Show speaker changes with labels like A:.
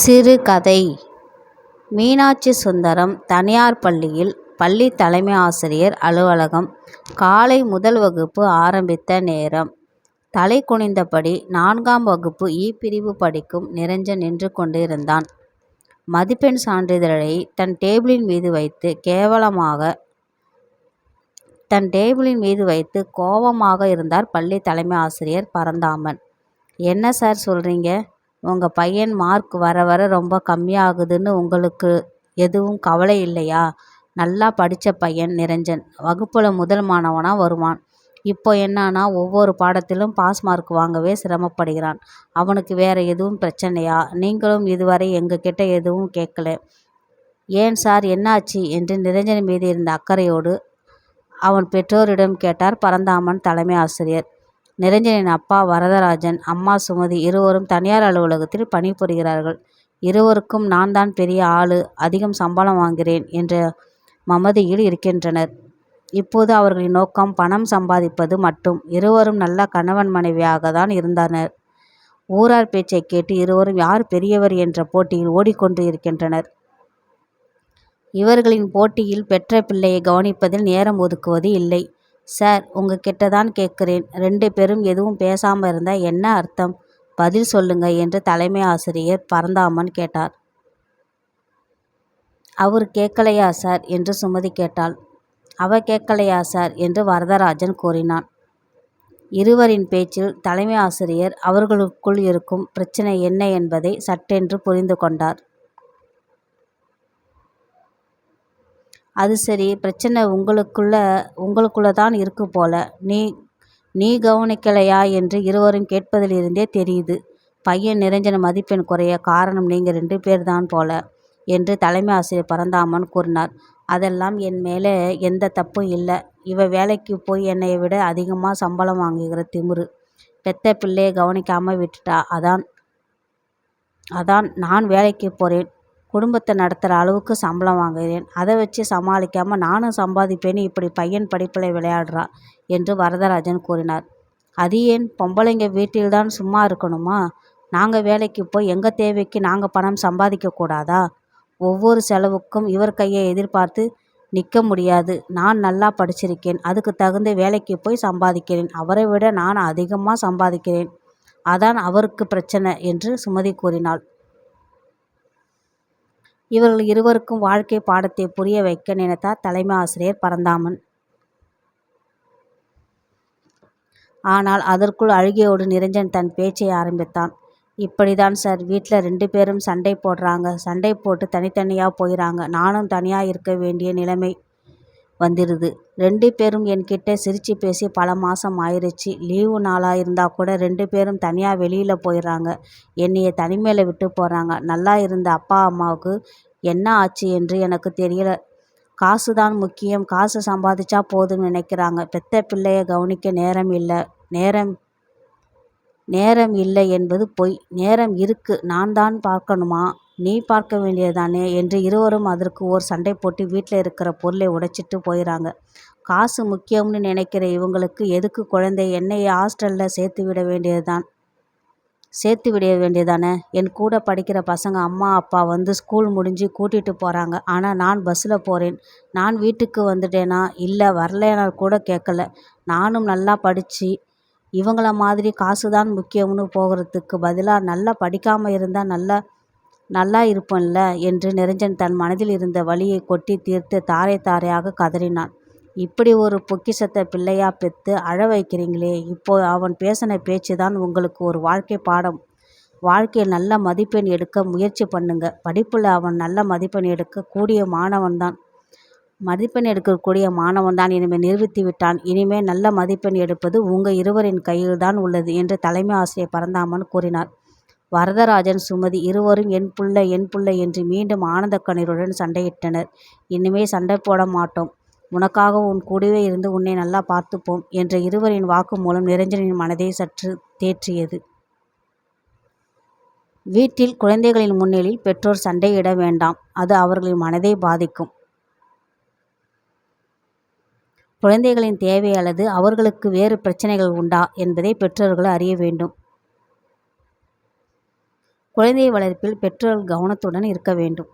A: சிறுகதை மீனாட்சி சுந்தரம் தனியார் பள்ளியில் பள்ளி தலைமை ஆசிரியர் அலுவலகம் காலை முதல் வகுப்பு ஆரம்பித்த நேரம். தலை குனிந்தபடி நான்காம் வகுப்பு இ பிரிவு படிக்கும் நிரஞ்சன் நின்று கொண்டிருந்தான். மதிப்பெண் சான்றிதழை தன் டேபிளின் மீது வைத்து கேவலமாக தன் டேபிளின் மீது வைத்து கோவமாக இருந்தார் பள்ளி தலைமை ஆசிரியர் பரந்தாமன். என்ன சார் சொல்கிறீங்க உங்கள் பையன் மார்க் வர வர ரொம்ப கம்மியாகுதுன்னு உங்களுக்கு எதுவும் கவலை இல்லையா? நல்லா படித்த பையன் நிரஞ்சன். வகுப்பில் முதல் மாணவனாக வருவான். இப்போ என்னன்னா ஒவ்வொரு பாடத்திலும் பாஸ் மார்க் வாங்கவே சிரமப்படுகிறான். அவனுக்கு வேற எதுவும் பிரச்சனையா? நீங்களும் இதுவரை எங்ககிட்ட எதுவும் கேட்கல ஏன் சார் என்னாச்சு? என்று நிரஞ்சன் மீது இருந்த அக்கறையோடு அவன் பெற்றோரிடம் கேட்டார் பரந்தாமன் தலைமை ஆசிரியர். நிரஞ்சனின் அப்பா வரதராஜன் அம்மா சுமதி இருவரும் தனியார் அலுவலகத்தில் பணிபுரிகிறார்கள். இருவருக்கும் நான் தான் பெரிய ஆளு அதிகம் சம்பளம் வாங்குகிறேன் என்ற மமதியில் இருக்கின்றனர். இப்போது அவர்களின் நோக்கம் பணம் சம்பாதிப்பது மட்டும். இருவரும் நல்ல கணவன் மனைவியாக தான் இருந்தனர். ஊரார் பேச்சைக் கேட்டு இருவரும் யார் பெரியவர் என்ற போட்டியில் ஓடிக்கொண்டு இருக்கின்றனர். இவர்களின் போட்டியில் பெற்ற பிள்ளையை கவனிப்பதில் நேரம் ஒதுக்குவது இல்லை. சார் உங்ககிட்ட தான் கேட்குறேன் ரெண்டு பேரும் எதுவும் பேசாம இருந்தா என்ன அர்த்தம்? பதில் சொல்லுங்க என்று தலைமை ஆசிரியர் பரந்தாமன் கேட்டார். அவர் கேட்கலையா சார்? என்று சுமதி கேட்டாள். அவ கேட்கலையா சார்? என்று வரதராஜன் கூறினான். இருவரின் பேச்சில் தலைமை ஆசிரியர் அவர்களுக்குள் இருக்கும் பிரச்சனை என்ன என்பதை சட்டென்று புரிந்து கொண்டார். அது சரி பிரச்சனை உங்களுக்குள்ள உங்களுக்குள்ள தான் இருக்கு போல. நீ நீ கவனிக்கலையா என்று இருவரும் கேட்பதிலிருந்தே தெரியுது. பையன் நிரஞ்சன் மதிப்பெண் குறைய காரணம் நீங்கள் ரெண்டு பேர் தான் போல. என்று தலைமை ஆசிரியர் பரந்தாமன் கூறினார். அதெல்லாம் என் மேலே எந்த தப்பும் இல்லை இவ வேலைக்கு போய் என்னை விட அதிகமாக சம்பளம் வாங்குகிற திமிரு. பெத்த பிள்ளையை கவனிக்காமல் விட்டுட்டா. அதான் அதான் நான் வேலைக்கு போகிறேன் குடும்பத்தை நடத்துகிற அளவுக்கு சம்பளம் வாங்குகிறேன். அதை வச்சு சமாளிக்காமல் நானும் சம்பாதிப்பேன்னு இப்படி பையன் படிப்பில் விளையாடுறான் என்று வரதராஜன் கூறினார். அது ஏன்? பொம்பளைங்க வீட்டில் தான் சும்மா இருக்கணுமா? நாங்கள் வேலைக்கு போய் எங்கள் தேவைக்கு நாங்கள் பணம் சம்பாதிக்க கூடாதா? ஒவ்வொரு செலவுக்கும் இவர் கையை எதிர்பார்த்து நிற்க முடியாது. நான் நல்லா படிச்சிருக்கேன். அதுக்கு தகுந்த வேலைக்கு போய் சம்பாதிக்கிறேன். அவரை விட நான் அதிகமாக சம்பாதிக்கிறேன். அதான் அவருக்கு பிரச்சனை என்று சுமதி கூறினாள். இவர்கள் இருவருக்கும் வாழ்க்கை பாடத்தை புரிய வைக்க நினைத்தார் தலைமை ஆசிரியர் பரந்தாமன். ஆனால் அதற்குள் அழுகையோடு நிரஞ்சன் தன் பேச்சை ஆரம்பித்தான். இப்படிதான் சார் வீட்டில் ரெண்டு பேரும் சண்டை போடுறாங்க. சண்டை போட்டு தனித்தனியாக போயிறாங்க. நானும் தனியாக இருக்க வேண்டிய நிலைமை வந்துடுது ரெண்டு பேரும் என்கிட்ட சிரித்து பேசி பல மாதம் ஆயிருச்சு. லீவு நாளாக இருந்தால் கூட ரெண்டு பேரும் தனியாக வெளியில் போயிடுறாங்க என்னையை தனிமையில் விட்டு போகிறாங்க நல்லா இருந்த அப்பா அம்மாவுக்கு என்ன ஆச்சு என்று எனக்கு தெரியல. காசு தான் முக்கியம். காசு சம்பாதிச்சா போதும்னு நினைக்கிறாங்க. பெத்த பிள்ளைய கவனிக்க நேரம் இல்லை நேரம் நேரம் இல்லை என்பது பொய். நேரம் இருக்குது நான் தான் பார்க்கணுமா? நீ பார்க்க வேண்டியது தானே? என்று இருவரும் அதற்கு ஓர் சண்டை போட்டு வீட்டில் இருக்கிற பொருளை உடைச்சிட்டு போயிறாங்க. காசு முக்கியம்னு நினைக்கிற இவங்களுக்கு எதுக்கு குழந்தை? என்னைய ஹாஸ்டலில் சேர்த்து விட வேண்டியதுதான் சேர்த்து விட வேண்டியதானே? என் கூட படிக்கிற பசங்க அம்மா அப்பா வந்து ஸ்கூல் முடிஞ்சு கூட்டிகிட்டு போகிறாங்க ஆனால் நான் பஸ்ஸில் போகிறேன் நான் வீட்டுக்கு வந்துட்டேனா? இல்லை வரலைனா கூட கேட்கல நானும் நல்லா படித்து இவங்கள மாதிரி காசு தான் முக்கியம்னு போகறதுக்கு பதிலாக நல்லா படிக்காமல் இருந்தால் நல்லா நல்லா இருப்பேன்ல என்று நிரஞ்சன் தன் மனதில் இருந்த வலியை கொட்டி தீர்த்து தாரை தாரையாக கதறினான். இப்படி ஒரு பொக்கிஷத்த பிள்ளையா பெத்து அழ வைக்கிறீங்களே. இப்போ அவன் பேசின பேச்சு தான் உங்களுக்கு ஒரு வாழ்க்கை பாடம். வாழ்க்கையில் நல்ல மதிப்பெண் எடுக்க முயற்சி பண்ணுங்க. படிப்பில் அவன் நல்ல மதிப்பெண் எடுக்க கூடிய மாணவன் தான். மதிப்பெண் எடுக்கக்கூடிய மாணவன் தான் இனிமே நிரூபித்து விட்டான். இனிமே நல்ல மதிப்பெண் எடுப்பது உங்கள் இருவரின் கையில் தான் உள்ளது என்று தலைமை ஆசிரியர் பரந்தாமன் கூறினார். வரதராஜன் சுமதி இருவரும் என் புள்ள என் புள்ள என்று மீண்டும் ஆனந்த கண்ணீருடன் சண்டையிட்டனர். இனிமே சண்டை போட மாட்டோம். உனக்காக உன் கூடவே இருந்து உன்னை நல்லா பார்த்துப்போம் என்ற இருவரின் வாக்குமூலம் நிரஞ்சனின் மனதை சற்று தேற்றியது. வீட்டில் குழந்தைகளின் முன்னிலையில் பெற்றோர் சண்டையிட வேண்டாம். அது அவர்களின் மனதை பாதிக்கும். குழந்தைகளின் தேவை அல்லது அவர்களுக்கு வேறு பிரச்சனைகள் உண்டா என்பதை பெற்றோர்கள் அறிய வேண்டும். குழந்தை வளர்ப்பில் பெற்றோர் கவனத்துடன் இருக்க வேண்டும்.